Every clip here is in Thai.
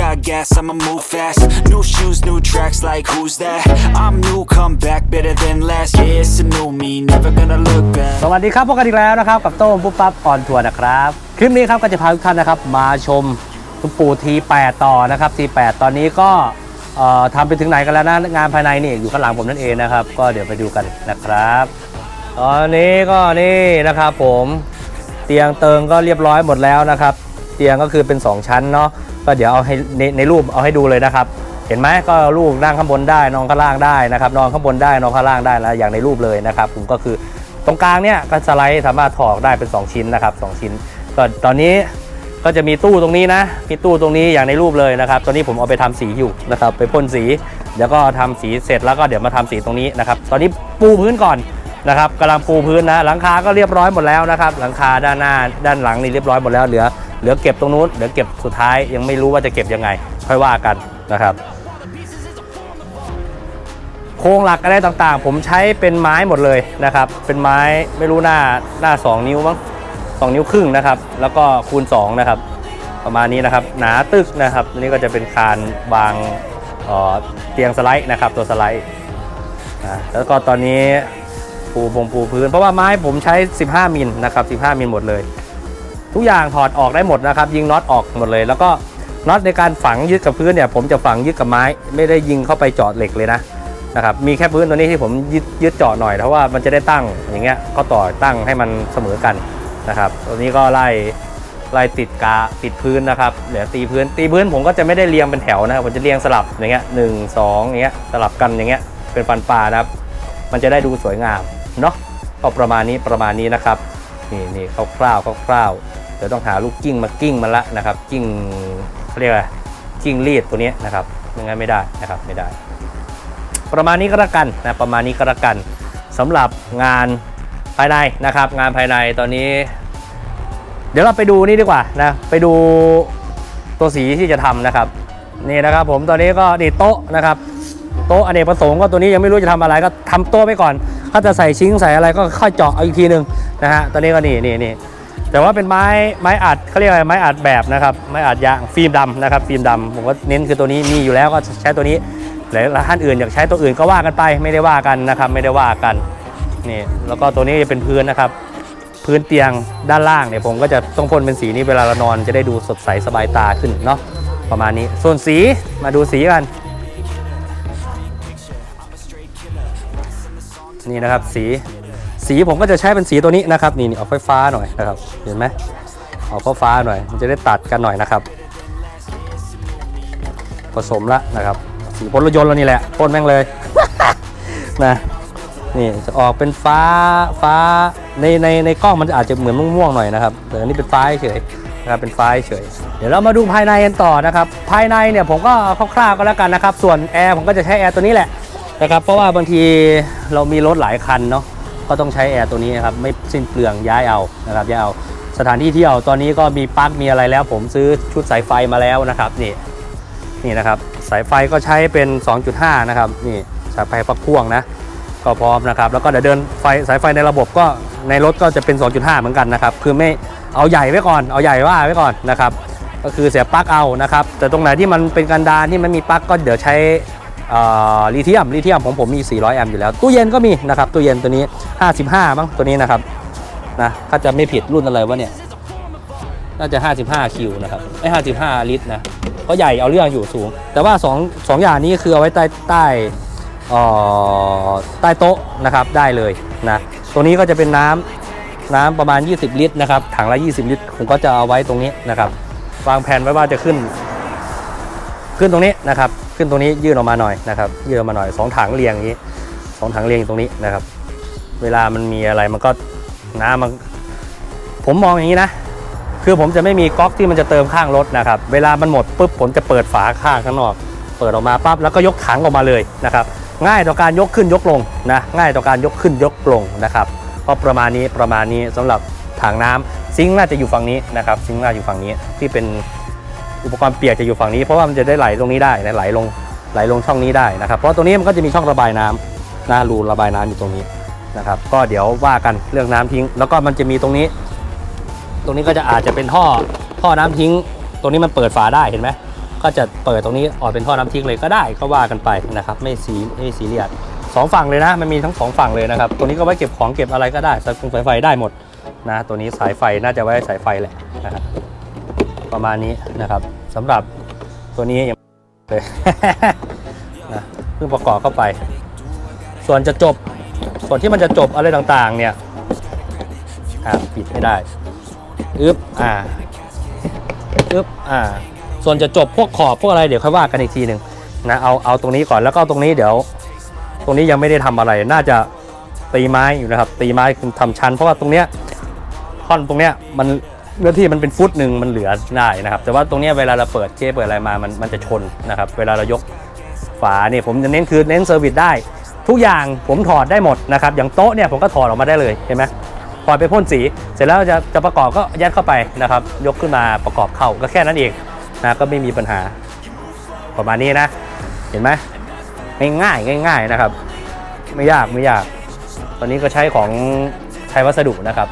Got gas, I'ma move fast New shoes, new tracks, like who's that? I'm new, come back better than last Yeah, it's a new me, never gonna look back สวัสดีครับพบกันอีกแล้วนะครับ กับโต้งปุ๊บปั๊บออนทัวร์นะครับ คลิปนี้ครับก็จะพาทุกท่านนะครับ มาชมคุณปู่ที8ต่อนะครับที8ตอนนี้ก็เอ่อทำไปถึงไหนกันแล้วนะงานภายในนี่อยู่ข้างหลังผมนั่นเองนะครับ ก็เดี๋ยวไปดูกันนะครับ ตอนนี้ก็นี่นะครับผมเตียงเติงก็เรียบร้อยหมดแล้วนะครับ เตียงก็คือเป็น 2 ชั้นเนาะ ก็เดี๋ยวเอาให้ในในรูปเอาให้ดูเลยนะครับ เห็นไหมก็ลูกนั่งข้างบนได้นอนข้างล่างได้นะครับนอนข้างบนได้นอนข้างล่างได้แล้วอย่างในรูปเลยนะครับผมก็คือตรงกลางเนี่ยก็สไลด์สามารถถอดได้เป็น 2 ชิ้นนะครับสองชิ้นก็ตอนนี้ก็จะมีตู้ตรงนี้นะ มีตู้ตรงนี้อย่างในรูปเลยนะครับ ตอนนี้ผมเอาไปทำสีอยู่นะครับ ไปพ่นสี เดี๋ยวก็ทำสีเสร็จแล้วก็เดี๋ยวมาทำสีตรงนี้นะครับ ตอนนี้ปูพื้นก่อนนะครับกำลังปูพื้นนะ หลังคาก็เรียบร้อยหมดแล้วนะครับ หลังคาด้านหน้าด้านหลังนี่เรียบร้อยหมดแล้ว เหลือ เหลือเก็บตรงนู้นเหลือเก็บสุดท้ายยังไม่รู้ว่าจะเก็บยังไง ค่อยว่ากันนะครับ โครงหลักอะไรต่างๆ ผมใช้เป็นไม้หมดเลยนะครับ เป็นไม้ไม่รู้หน้าหน้า 2 นิ้วมั้ง2นิ้วครึ่งนะครับ แล้วก็คูณ2นะครับ ประมาณนี้นะครับ หนาตึกนะครับนนี้ก็จะเป็นคานวางเเตียงสไลด์นะครับ ตัวสไลด์นะแล้วก็ตอนนี้ปูพงปูพื้น เพราะว่าไม้ผมใช้ 15 มิลนะครับ 15 มิลหมดเลย ทุกอย่างถอดออกได้หมดนะครับ ยิงน็อตออกหมดเลย แล้วก็น็อตในการฝังยึดกับพื้นเนี่ย ผมจะฝังยึดกับไม้ ไม่ได้ยิงเข้าไปเจาะเหล็กเลยนะนะครับมีแค่พื้นตัวนี้ที่ผมยึดยึดเจาะหน่อยเพราะว่ามันจะได้ตั้งอย่างเงี้ยก็ต่อตั้งให้มันเสมอกันนะครับตัวนี้ก็ไล่ไล่ติดกาติดพื้นนะครับเดี๋ยวตีพื้นตีพื้นผมก็จะไม่ได้เรียงเป็นแถวนะครับผมจะเรียงสลับอย่างเงี้ยหนึ่งสองอย่างเงี้ยสลับกันอย่างเงี้ยเป็นฟันปลานะครับ มันจะได้ดูสวยงามเนาะก็ประมาณนี้ประมาณนี้นะครับนี่นี่คร่าวๆคร่าวๆ เดี๋ยวต้องหาลูกกิ้งมากิ้งมันละนะครับ กิ้งเขาเรียกว่ากิ้งรีดตัวนี้นะครับไม่งั้นไม่ได้นะครับไม่ได้ ประมาณนี้ก็แล้วกันนะประมาณนี้ก็แล้วกันสำหรับงานภายในนะครับ งานภายในตอนนี้ เดี๋ยวเราไปดูนี่ดีกว่านะไปดูตัวสีที่จะทำนะครับนี่นะครับผมตอนนี้ก็นี่โต๊ะนะครับโต๊ะอเนกประสงค์ก็ตัวนี้ยังไม่รู้จะทำอะไรก็ทำโต๊ะไปก่อน ถ้าจะใส่ชิ้งใส่อะไรก็ค่อยเจาะเอาอีกทีหนึ่งนะฮะตอนนี้ก็นี่นี่นี่ แต่ว่าเป็นไม้ไม้อัดเขาเรียกอะไรไม้อัดแบบนะครับไม้อัดยางฟิล์มดำนะครับฟิล์มดำผมก็เน้นคือตัวนี้มีอยู่แล้วก็ใช้ตัวนี้แล้วท่านอื่นอยากใช้ตัวอื่นก็ว่ากันไปไม่ได้ว่ากันนะครับไม่ได้ว่ากันนี่แล้วก็ตัวนี้จะเป็นพื้นนะครับ พื้นเตียงด้านล่างเนี่ยผมก็จะต้องพ่นเป็นสีนี้เวลาเรานอนจะได้ดูสดใสสบายตาขึ้นเนาะประมาณนี้ ส่วนสีมาดูสีกันนี่นะครับสี สีผมก็จะใช้เป็นสีตัวนี้นะครับนี่นี่ออกไฟฟ้าหน่อยนะครับเห็นไหมออกฟ้าหน่อยมันจะได้ตัดกันหน่อยนะครับผสมละนะครับ สีพ่นรถยนต์เรานี่แหละพ่นแม่งเลยนะนี่จะออกเป็นฟ้าฟ้าในในในกล้องมันอาจจะเหมือนม่วงๆหน่อยนะครับแต่อันนี้เป็นฟ้าเฉยนะครับเป็นฟ้าเฉย เดี๋ยวเรามาดูภายในกันต่อนะครับ ภายในเนี่ยผมก็คร่าวๆก็แล้วกันนะครับ ส่วนแอร์ผมก็จะใช้แอร์ตัวนี้แหละนะครับเพราะว่าบางทีเรามีรถหลายคันเนาะ ก็ต้องใช้แอร์ตัวนี้นะครับไม่สิ้นเปลืองย้ายเอานะครับย้ายเอาสถานที่เที่ยวตอนนี้ก็มีปลั๊กมีอะไรแล้ว ผมซื้อชุดสายไฟมาแล้วนะครับนี่นี่นะครับสายไฟก็ใช้เป็น 2.5 นะครับนี่สายไฟปลั๊กพ่วงนะก็พร้อมนะครับแล้วก็เดี๋ยวเดินไฟสายไฟในระบบก็ในรถก็จะเป็น 2.5 เหมือนกันนะครับคือไม่เอาใหญ่ไว้ก่อนเอาใหญ่ว่าไว้ก่อนนะครับก็คือเสียปลั๊กเอานะครับแต่ตรงไหนที่มันเป็นกันดารที่มันมีปลั๊กก็เดี๋ยวใช้ ลิเธียมลิเธียมของผมมี 400 แอมป์อยู่แล้ว ตู้เย็นก็มีนะครับ ตู้เย็นตัวนี้ 55บ้างตัวนี้นะครับนะถ้าจะไม่ผิดรุ่นอะไรวะเนี่ย น่าจะ 55 คิวนะครับไอ้55 ลิตรนะก็ใหญ่เอาเรื่องอยู่สูง แต่ว่า2 2อย่างนี้คือเอาไว้ใต้ใต้ใต้โต๊ะนะครับได้เลยนะตัวนี้ก็จะเป็นน้ำน้ำประมาณ 20 ลิตรนะครับถังละ 20 ลิตรผมก็จะเอาไว้ตรงนี้นะครับวางแผนไว้ว่าจะขึ้น ขึ้นตรงนี้นะครับ ขึ้นตรงนี้ยื่นออกมาหน่อยนะครับ ยื่นออกมาหน่อยสองถังเรียงอย่างนี้สองถังเรียงตรงนี้นะครับ เวลามันมีอะไรมันก็น้ำมันผมมองอย่างนี้นะ คือผมจะไม่มีก๊อกที่มันจะเติมข้างรถนะครับ เวลามันหมดปุ๊บผมจะเปิดฝาข้างข้างนอก เปิดออกมาปั๊บแล้วก็ยกถังออกมาเลยนะครับ ง่ายต่อการยกขึ้นยกลงนะง่ายต่อการยกขึ้นยกลงนะครับเพราะประมาณนี้ประมาณนี้สำหรับถังน้ำซิงค์น่าจะอยู่ฝั่งนี้นะครับ ซิงค์น่าอยู่ฝั่งนี้ที่เป็น อุปกรณ์เปียกจะอยู่ฝั่งนี้เพราะว่ามันจะได้ไหลตรงนี้ได้ไหลลงไหลลงช่องนี้ได้นะครับ เพราะตรงนี้มันก็จะมีช่องระบายน้ำนะรูระบายน้ำอยู่ตรงนี้นะครับ ก็เดี๋ยวว่ากันเรื่องน้ำทิ้ง แล้วก็มันจะมีตรงนี้ ตรงนี้ก็จะอาจจะเป็นท่อท่อน้ำทิ้ง ตรงนี้มันเปิดฝาได้เห็นไหมก็จะเปิดตรงนี้ออกเป็นท่อน้ำทิ้งเลยก็ได้ก็ว่ากันไปนะครับ ไม่ซีไม่ซีเรียสสองฝั่งเลยนะ มันมีทั้งสองฝั่งเลยนะครับ ตัวนี้ก็ไว้เก็บของเก็บอะไรก็ได้สายฟงสายไฟได้หมดนะ ตัวนี้สายไฟน่าจะไว้สายไฟแหละนะครับ ประมาณนี้นะครับสำหรับตัวนี้ยังเลยนะเพิ่งประกอบเข้าไป ส่วนจะจบส่วนที่มันจะจบอะไรต่างๆ เนี่ยอะปิดไม่ได้อึ๊บอ่าอึ๊บอ่า ส่วนจะจบพวกขอบพวกอะไรเดี๋ยวค่อยว่ากันอีกทีหนึ่งนะเอาเอาตรงนี้ก่อนแล้วก็ตรงนี้เดี๋ยว ตรงนี้ยังไม่ได้ทำอะไรน่าจะตีไม้อยู่นะครับ ตีไม้คือทำชั้น เพราะว่าตรงเนี้ยท่อนตรงเนี้ยมัน เนื้อที่มันเป็นฟุตหนึ่งมันเหลือได้นะครับ แต่ว่าตรงนี้เวลาเราเปิดเจเปิดอะไรมามันมันจะชนนะครับ เวลาเรายกฝาเนี่ยผมจะเน้นคือเน้นเซอร์วิสได้ ทุกอย่างผมถอดได้หมดนะครับอย่างโต๊ะเนี่ยผมก็ถอดออกมาได้เลยเห็นไหมถอดไปพ่นสี เสร็จแล้วจะจะประกอบก็ยัดเข้าไปนะครับ ยกขึ้นมาประกอบเข้าก็แค่นั้นเองนะก็ไม่มีปัญหาประมาณนี้นะ เห็นไหมง่ายง่ายๆง่าย ๆนะครับ ไม่ยากไม่ยาก ตอนนี้ก็ใช้ของใช้วัสดุนะครับ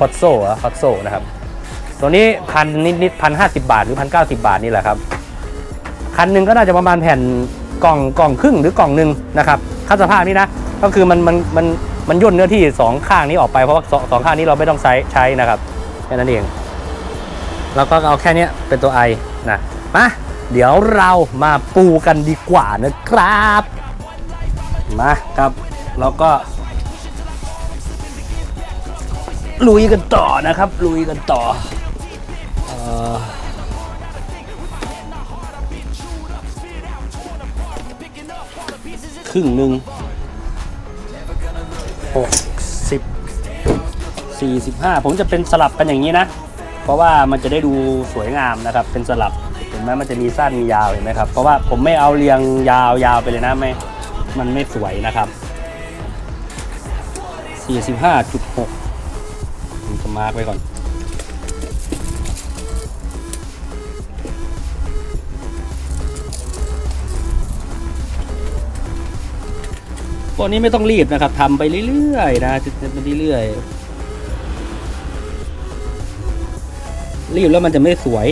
คอตโซ่คอตโซ่นะครับ ตัวนี้พันนิดนิดพันห้าสิบาท หรือพันเก้าสิบาทนี่แหละครับ คันหนึ่งก็น่าจะประมาณแผ่นกล่องกล่องครึ่งหรือกล่องหนึ่งนะครับค่าสภาพนี้นะ ก็คือมันมันมันมันย่นเนื้อที่สองข้างนี้ออกไปเพราะว่าสองสองข้างนี้เราไม่ต้องใช้ใช้นะครับแค่นั้นเอง แล้วก็เอาแค่นี้เป็นตัวไอนะมาเดี๋ยวเรามาปูกันดีกว่านะครับ มาครับ แล้วก็ ลุยกันต่อนะครับ ลุยกันต่อครึ่งหนึ่งหกสิบสี่สิบห้าผมจะเป็นสลับกันอย่างนี้นะ เพราะว่ามันจะได้ดูสวยงามนะครับ เป็นสลับเห็นไหมมันจะมีสั้นมียาวเห็นไหมครับ เพราะว่าผมไม่เอาเรียงยาวยาวไปเลยนะไม่มันไม่สวยนะครับสี่สิบห้าจุดหก มาร์กไว้ก่อนพวกนี้ไม่ต้องรีบนะครับทำไปเรื่อยๆนะจะไปเรื่อยๆรีบแล้วมันจะไม่สวย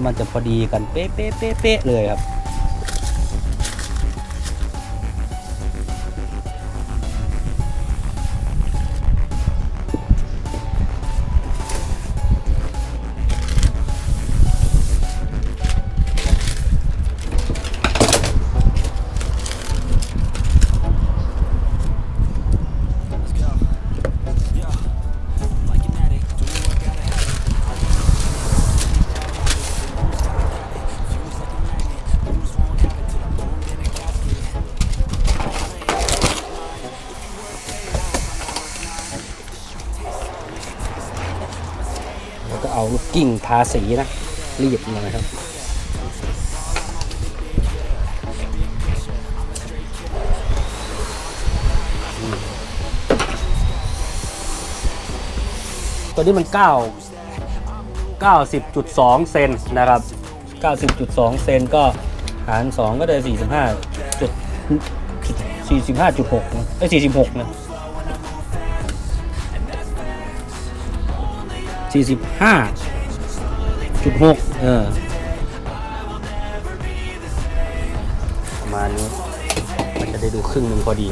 แล้วมันจะพอดีกันเป๊ะเป๊ะเป๊ะเป๊ะเลยครับ กกิ้งทาสีนะ รีดหน่อยครับ ตัวนี้มัน 9 90.2 เซนนะครับ 90.2 เซนก็หาร 2 ก็ได้ 45จุด45.6นะไอ้46 นะสี่สิบห้า จุดหกเออประมาณนี้ มันจะได้ดูครึ่งหนึ่งพอดี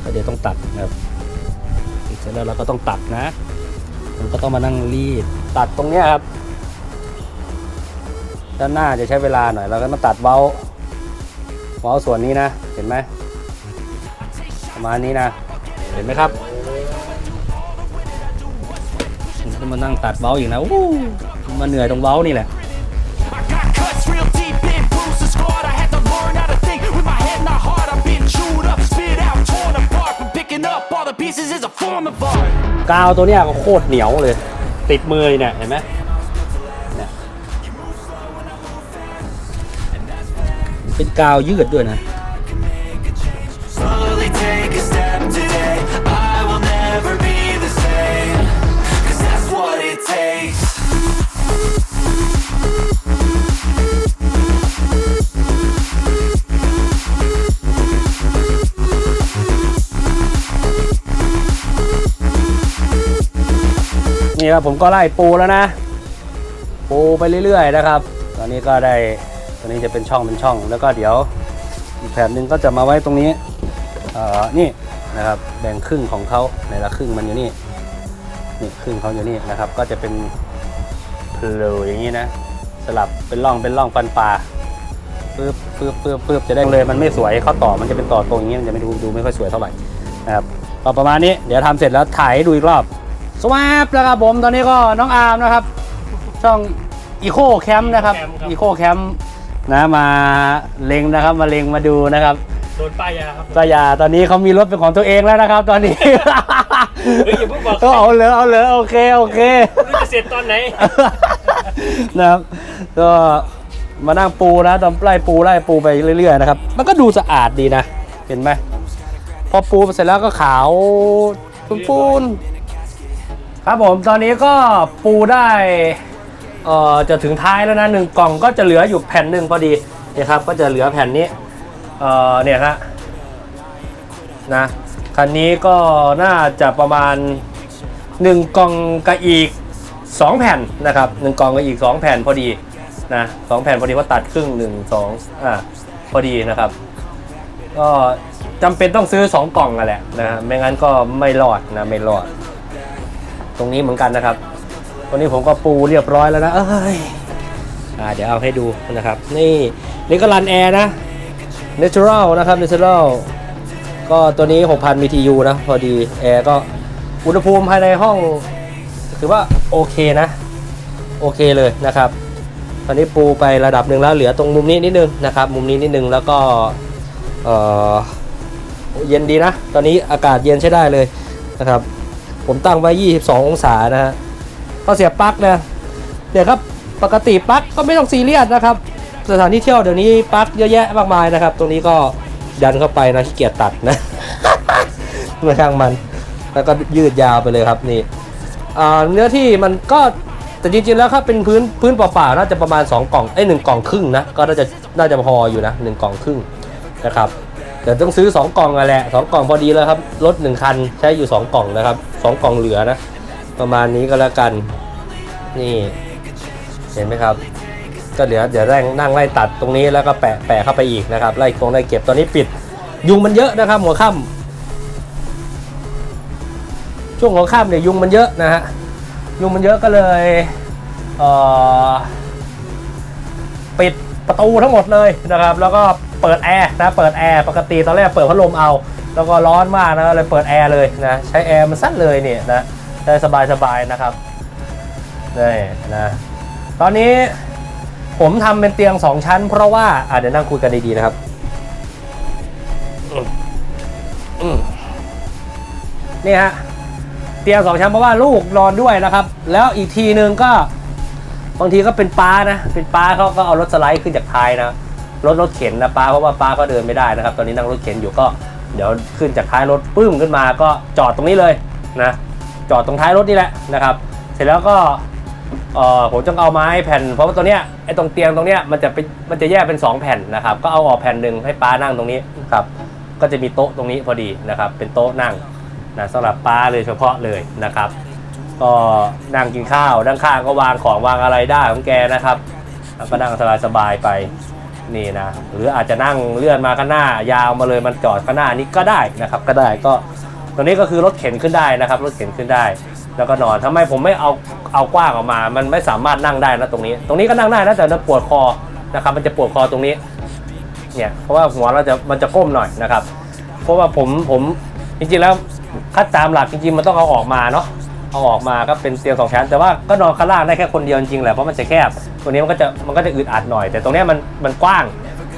แล้วเดี๋ยวต้องตัดนะครับเสร็จแล้วเราก็ต้องตัดนะมันก็ต้องมานั่งรีดตัดตรงเนี้ยครับ ด้านหน้าจะใช้เวลาหน่อย เราก็ต้องตัดเบาเบาส่วนนี้นะ เห็นไหมประมาณนี้นะ เห็นไหมครับ มานั่งตัดเบ้าอีกนะอู้มาเหนื่อยตรงเบ้านี่แหละกาวตัวเนี้ยก็โคตรเหนียวเลย ติดมือเนี่ยเห็นไหมเป็นกาวยืดด้วยนะ นี่ครับผมก็ไล่ปูแล้วนะ ปูไปเรื่อยๆนะครับ ตอนนี้ก็ได้ตัวนี้จะเป็นช่องเป็นช่อง แล้วก็เดี๋ยวอีกแผ่นหนึ่งก็จะมาไว้ตรงนี้เอ่อนี่นะครับแบ่งครึ่งของเขาในละครึ่งมันอยู่นี่นี่ครึ่งเขาอยู่นี่นะครับ ก็จะเป็นเพลวอย่างนี้นะ สลับเป็นร่องเป็นร่องฟันปลาปึ๊บปึ๊บปึ๊บปึ๊บจะได้เลยมันไม่สวยข้อต่อมันจะเป็นต่อตรงอย่างนี้มันจะไม่ดูดูไม่ค่อยสวยเท่าไหร่นะครับก็ประมาณนี้เดี๋ยวทำเสร็จแล้วถ่ายให้ดูอีกรอบ สวัสดีนะครับผมตอนนี้ก็น้องอาร์มนะครับ ช่องอีโคแคมป์นะครับ อีโคแคมป์นะมาเล็งนะครับ มาเล็งมาดูนะครับโดนป้ายยาครับก็อย่าตอนนี้เขามีรถเป็นของตัวเองแล้วนะครับ ตอนนี้ เฮ้ยอย่าเพิ่งบอกก็เอาเลยเอาเลยโอเคโอเค ไม่รู้จะเสร็จตอนไหน นะครับก็มานั่งปูนะตอนไล่ปูไล่ปูไปเรื่อยๆนะครับ มันก็ดูสะอาดดีนะ เห็นไหมพอปูเสร็จแล้วก็ขาวปูนๆ ครับผมตอนนี้ก็ปูได้เอ่อจะถึงท้ายแล้วนะหนึ่งกล่องก็จะเหลืออยู่แผ่นหนึ่งพอดีเนี่ยครับก็จะเหลือแผ่นนี้เอ่อเนี่ยฮะนะคันนี้ก็น่าจะประมาณ 1 กล่องกับอีก 2 แผ่นนะครับ1กล่องกับอีก 2 แผ่นพอดีนะสองแผ่นพอดีเพราะตัดครึ่ง 1 2อ่าพอดีนะครับ ก็จำเป็นต้องซื้อ 2 กล่องกันแหละนะไม่งั้นก็ไม่รอดนะไม่รอด ตรงนี้เหมือนกันนะครับวันนี้ผมก็ปูเรียบร้อยแล้วนะเอ้ยอ่าเดี๋ยวเอาให้ดูนะครับ นี่นี่ก็รันแอร์นะ natural นะครับ natural ก็ตัวนี้ 6,000 BTU นะ พอดี แอร์ก็อุณหภูมิภายในห้องถือว่าโอเคนะ โอเคเลยนะครับ ตอนนี้ปูไประดับหนึ่งแล้วเหลือตรงมุมนี้นิดนึงนะครับ มุมนี้นิดนึงแล้วก็เอ่อเย็นดีนะ ตอนนี้อากาศเย็นใช้ได้เลยนะครับ ผมตั้งไว้ 22 องศานะฮะก็เสียบปลั๊กนะเดี๋ยวครับปกติปลั๊กก็ไม่ต้องซีเรียสนะครับสถานที่เที่ยวเดี๋ยวนี้ปลั๊กเยอะแยะมากมายนะครับ ตรงนี้ก็ดันเข้าไปนะขี้เกียจตัดนะไม่ช่างมัน แล้วก็ยืดยาวไปเลยครับนี่เนื้อที่มันก็แต่จริงๆแล้วครับเป็นพื้นพื้นเปล่าๆน่าจะประมาณ 2 กล่องไอ้ยหนึ่งกล่องครึ่งนะก็น่าจะน่าจะพออยู่นะหนึ่งกล่องครึ่งนะครับ แต่ต้องซื้อ 2 กล่องอะแหละสองกล่องพอดีแล้วครับ รถหนึ่งคันใช้อยู่ 2 กล่องนะครับสองกล่องเหลือนะ ประมาณนี้ก็แล้วกัน นี่เห็นไหมครับ ก็เดี๋ยวเดี๋ยวแร่งนั่งไล่ตัดตรงนี้แล้วก็แปะแปะเข้าไปอีกนะครับ ไล่คงไล่เก็บตอนนี้ปิด ยุงมันเยอะนะครับ หัวค่ำช่วงหัวค่ำเนี่ยยุงมันเยอะนะฮะ ยุงมันเยอะก็เลยเปิดประตูทั้งหมดเลยนะครับ แล้วก็ เปิดแอร์นะเปิดแอร์ปกติตอนแรกเปิดพัดลมเอา แล้วก็ร้อนมากนะเลยเปิดแอร์เลยนะใช้แอร์มันสั้นเลยเนี่ยนะได้สบายๆนะครับนี่นะตอนนี้ผมทำเป็นเตียงสองชั้น เพราะว่าอะเดี๋ยวนั่งคุยกันดีๆนะครับนี่ฮะเตียงสองชั้นเพราะว่าลูกนอนด้วยนะครับ แล้วอีกทีนึงก็บางทีก็เป็นป้านะ เป็นป้าเขาก็เอารถสไลด์ขึ้นจากท้ายนะ รถรถเข็นนะป้าเพราะว่าป้าก็เดินไม่ได้นะครับ ตอนนี้นั่งรถเข็นอยู่ก็เดี๋ยวขึ้นจากท้ายรถปึ้มขึ้นมาก็จอดตรงนี้เลยนะจอดตรงท้ายรถนี่แหละนะครับ เสร็จแล้วก็ผมจะเอาไม้แผ่น เพราะว่าตัวเนี้ยไอ้ตรงเตียงตรงเนี้ยมันจะเป็นมันจะแยกเป็นสองแผ่นนะครับ ก็เอาออกแผ่นหนึ่งให้ป้านั่งตรงนี้ครับก็จะมีโต๊ะตรงนี้พอดีนะครับ เป็นโต๊ะนั่งนะสำหรับป้าเลยเฉพาะเลยนะครับ ก็นั่งกินข้าวด้านข้างก็วางของวางอะไรได้ของแกนะครับแล้วก็นั่งสบายๆไป นี่นะหรืออาจจะนั่งเลื่อนมาข้างหน้ายาวมาเลยมันจอดข้างหน้านี้ก็ได้นะครับ ก็ได้ก็ตัวนี้ก็คือรถเข็นขึ้นได้นะครับ รถเข็นขึ้นได้ แล้วก็นอนทำไมผมไม่เอาเอากว้างออกมา มันไม่สามารถนั่งได้นะตรงนี้ ตรงนี้ก็นั่งได้นะแต่มันปวดคอนะครับ มันจะปวดคอตรงนี้เนี่ยเพราะว่าหัวเราจะมันจะก้มหน่อยนะครับ เพราะว่าผมผมจริงๆแล้วถ้าตามหลักจริงๆมันต้องเอาออกมาเนาะ เอาออกมาก็เป็นเตียงสองชั้นแต่ว่าก็นอนข้างล่างได้แค่คนเดียวจริงๆแหละเพราะมันจะแคบตัวนี้มันก็จะมันก็จะอึดอัดหน่อย แต่ตรงเนี้ยมันมันกว้าง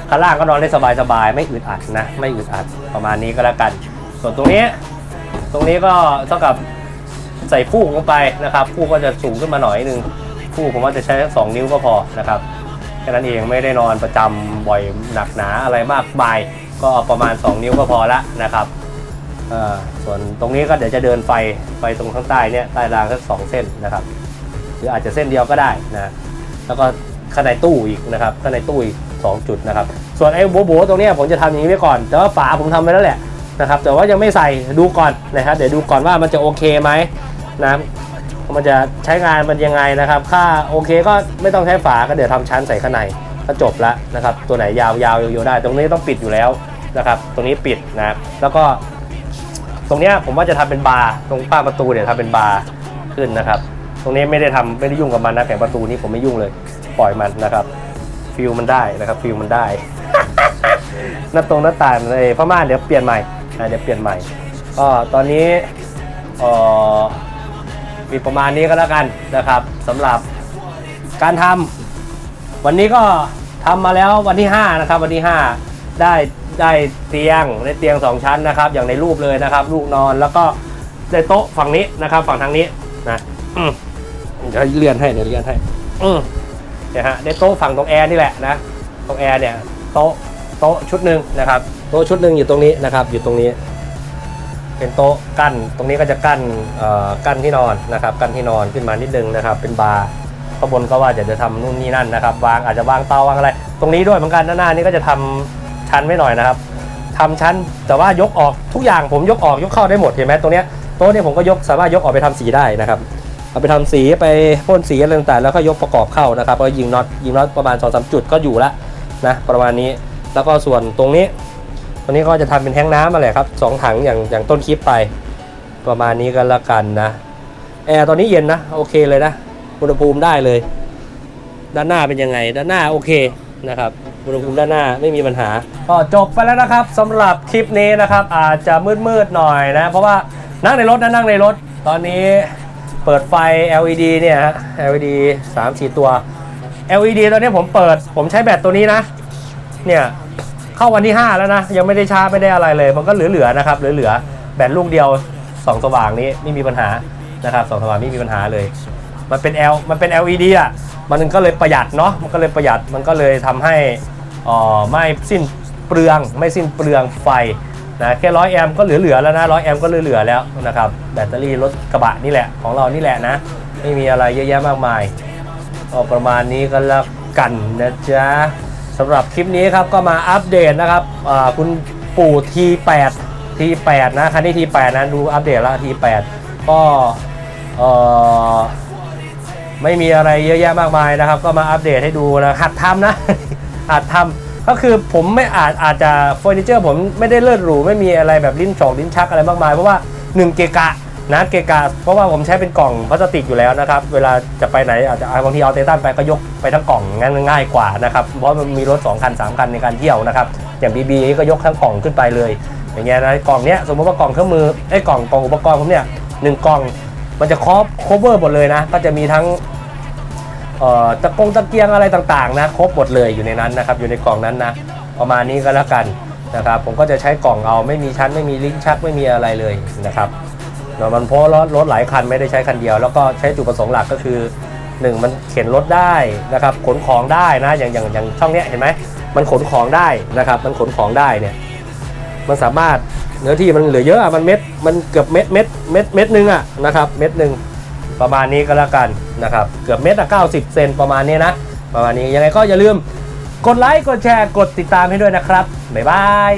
ข้างล่างก็นอนได้สบายๆไม่อึดอัดนะ ไม่อึดอัดประมาณนี้ก็แล้วกัน ส่วนตรงนี้ ตรงนี้ก็เท่ากับใส่ฟูกลงไปนะครับฟูกก็จะสูงขึ้นมาหน่อยนึงฟูกผมว่าจะใช้สองนิ้วก็พอนะครับแค่นั้นเองไม่ได้นอนประจำบ่อยหนักหนาอะไรมากมาย ก็ประมาณ 2 นิ้วก็พอละนะครับ ส่วนตรงนี้ก็เดี๋ยวจะเดินไฟไฟตรงข้างใต้เนี่ยใต้รางสักสองเส้นนะครับ หรืออาจจะเส้นเดียวก็ได้นะแล้วก็ข้างในตู้อีกนะครับข้างในตู้อีกสองจุดนะครับ ส่วนไอ้โบโบตรงนี้ผมจะทำอย่างนี้ไว้ก่อน แต่ว่าฝาผมทำไปแล้วแหละนะครับ แต่ว่ายังไม่ใส่ดูก่อนนะครับเดี๋ยวดูก่อนว่ามันจะโอเคไหมนะมันจะใช้งานมันยังไงนะครับถ้าโอเคก็ไม่ต้องใช้ฝาก็เดี๋ยวทำชั้นใส่ข้างในก็จบละนะครับ ตัวไหนยาวยาวๆโยๆได้ ตรงนี้ต้องปิดอยู่แล้วนะครับ ตรงนี้ปิดนะแล้วก็ ตรงเนี้ยผมว่าจะทำเป็นบาร์ตรงป้าประตูเนี่ยทำเป็นบาร์ขึ้นนะครับ ตรงนี้ไม่ได้ทำไม่ได้ยุ่งกับมันนะแผงประตูนี้ผมไม่ยุ่งเลยปล่อยมันนะครับฟิลมันได้นะครับฟิลมันได้หน้าตรงหน้าต่างเลยพม่านเดี๋ยวเปลี่ยนใหม่เดี๋ยวเปลี่ยนใหม่ก็ตอนนี้มีประมาณนี้ก็แล้วกันนะครับสำหรับการทำวันนี้ก็ทำมาแล้ววันที่ 5 นะครับ วันที่ 5 ได้ ได้เตียงได้เตียง 2 ชั้นนะครับ อย่างในรูปเลยนะครับ ลูกนอนแล้วก็ได้โต๊ะฝั่งนี้นะครับ ฝั่งทางนี้นะอืมเดี๋ยวเลื่อนให้เดี๋ยวเลื่อนให้อืมเนี่ยฮะได้โต๊ะฝั่งตรงแอร์นี่แหละนะตรงแอร์เนี่ยโต๊ะโต๊ะชุดหนึ่งนะครับ โต๊ะชุดหนึ่งอยู่ตรงนี้นะครับ อยู่ตรงนี้ เป็นโต๊ะกั้นตรงนี้ก็จะกั้นเอ่อกั้นที่นอนนะครับ กั้นที่นอนขึ้นมานิดนึงนะครับ เป็นบาร์ข้างบนก็ว่าจะจะทำนู่นนี่นั่นนะครับ วางอาจจะวางเตาวางอะไร ตรงนี้ด้วยเหมือนกันด้านหน้านี่ก็จะทำ ชั้นไว้หน่อยนะครับทำชั้นแต่ว่ายกออกทุกอย่างผมยกออกยกเข้าได้หมดเห็นไหมตรงเนี้ยโต๊ะเนี่ยผมก็ยกสามารถยกออกไปทำสีได้นะครับเอาไปทำสีไปพ่นสีอะไรต่างๆแล้วก็ยกประกอบเข้านะครับก็ยิงน็อตยิงน็อตประมาณ2อสจุดก็อยู่ละนะประมาณนี้แล้วก็ส่วนตรงนี้ตรงนี้ก็จะทำเป็นแท้งน้ำมาแหละครับสองถังอย่างอย่างต้นคลิปไป ประมาณนี้ก็แล้วกันนะแอร์ตอนนี้เย็นนะโอเคเลยนะอุณหภูมิได้เลย ด้านหน้าเป็นยังไง ด้านหน้าโอเค นะครับอุณหภูมิด้านหน้าไม่มีปัญหา ก็จบไปแล้วนะครับสำหรับคลิปนี้นะครับ อาจจะมืดๆหน่อยนะ เพราะว่านั่งในรถนะนั่งในรถ ตอนนี้เปิดไฟ LED เนี่ยฮะ LED 3 4 ตัว LED ตอนนี้ผมเปิด ผมใช้แบตตัวนี้นะ เนี่ยเข้าวันที่ 5 แล้วนะ ยังไม่ได้ชาร์จไม่ได้อะไรเลย มันก็เหลือๆนะครับเหลือๆแบตลูกเดียวสองสว่างนี้ไม่มีปัญหานะครับสองสว่างไม่มีปัญหาเลย มันเป็น L มันเป็น LED อะมันก็เลยประหยัดเนาะมันก็เลยประหยัดมันก็เลยทำให้อ่อไม่สิ้นเปลืองไม่สิ้นเปลืองไฟนะแค่ร้อยแอมป์ก็เหลือๆแล้วนะร้อยแอมป์ก็เหลือๆแล้วนะครับแบตเตอรี่รถกระบะนี่แหละของเรานี่แหละนะ ไม่มีอะไรเยอะแยะมากมายก็ประมาณนี้ก็แล้วกันนะจ๊ะสำหรับคลิปนี้ครับก็มาอัปเดตนะครับอ่าคุณปู่ T8 T8 นะคันนี้ T8 นะดูอัปเดตแล้ว T8 ก็เอ่อ ไม่มีอะไรเยอะแยะมากมายนะครับ ก็มาอัปเดตให้ดูนะหัดทำนะ หัดทำก็คือผมไม่อาจอาจจะเฟอร์นิเจอร์ผมไม่ได้เลิศหรูไม่มีอะไรแบบลิ้นฉอกลิ้นชักอะไรมากมาย เพราะว่าหนึ่งเกกะนะเกกะเพราะว่าผมใช้เป็นกล่องพลาสติกอยู่แล้วนะครับ เวลาจะไปไหนอาจจะบางทีเอาเตตันไปก็ยกไปทั้งกล่องงั้นง่ายกว่านะครับ เพราะมันมีรถ 2 คัน 3 คันในการเที่ยวนะครับ อย่าง BB ก็ยกทั้งกล่องขึ้นไปเลย อย่างเงี้ยนะกล่องเนี้ยสมมติว่ากล่องเครื่องมือไอ้กล่องกล่องอุปกรณ์ผมเนี่ยหนึ่งกล่อง มันจะครอบ cover หมดเลยนะ ก็จะมีทั้งเอ่อตะกงตะเกียงอะไรต่างๆนะครบหมดเลยอยู่ในนั้นนะครับ อยู่ในกล่องนั้นนะ ประมาณนี้ก็แล้วกันนะครับ ผมก็จะใช้กล่องเอาไม่มีชั้นไม่มีลิ้นชักไม่มีอะไรเลยนะครับเนอะมันเพราะรถรถหลายคันไม่ได้ใช้คันเดียว แล้วก็ใช้จุดประสงค์หลักก็คือหนึ่งมันเข็นรถได้นะครับขนของได้นะอย่างอย่างอย่างช่องเนี้ยเห็นไหมมันขนของได้นะครับ มันขนของได้เนี่ย มันสามารถเนื้อที่มันเหลือเยอะอะมันเม็ดมันเกือบเม็ดเม็ดเม็ดเม็ดหนึงอะนะครับเม็ดหนึ่งประมาณนี้ก็แล้วกันนะครับเกือบเม็ดอะ90เซนประมาณนี้นะประมาณนี้ยังไงก็อย่าลืมกดไลค์กดแชร์กดติดตามให้ด้วยนะครับบ๊ายบาย